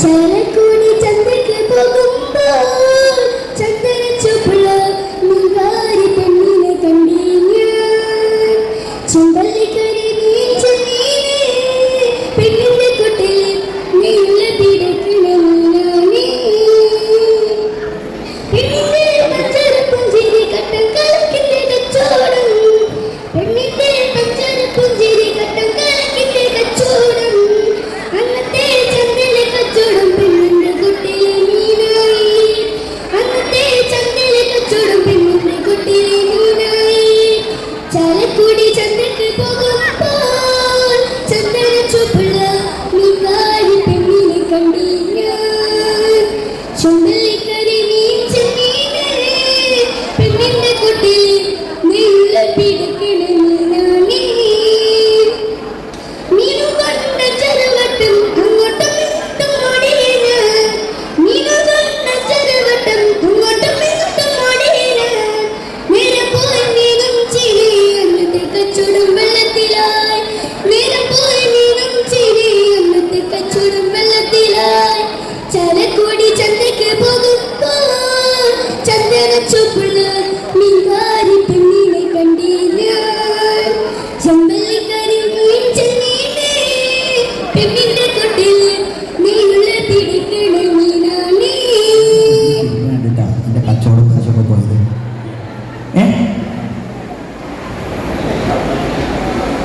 చెరకుడి చంద్రుడి పొగుంపో കൂടി ചന്ദ്ര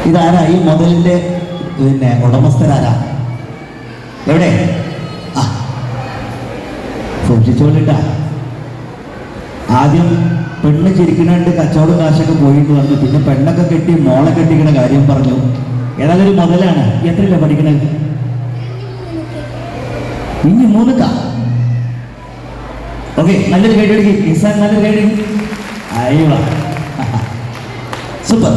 ഇതാരാ ഈ മുതലിന്റെ പിന്നെ ഉടമസ്ഥരാരാ? എവിടെ? ആ. സൂക്ഷിച്ചോളിട്ടാ ആദ്യം പെണ്ണ് ചിരിക്കണുണ്ട് കച്ചവടം കാശൊക്കെ പോയിട്ട് വന്നു. പിന്നെ പെണ്ണൊക്കെ കെട്ടി മോളെ കെട്ടിക്കണ കാര്യം പറഞ്ഞു. ഏതായാലും ഒരു മുതലാണ്. എത്രയില്ല പഠിക്കണത്? ഇനി മൂന്നക്ക ഓക്കെ നല്ലൊരു കൈ ഇസാൻ നല്ലൊരു കേട്ടി അയ്യോ. സൂപ്പർ.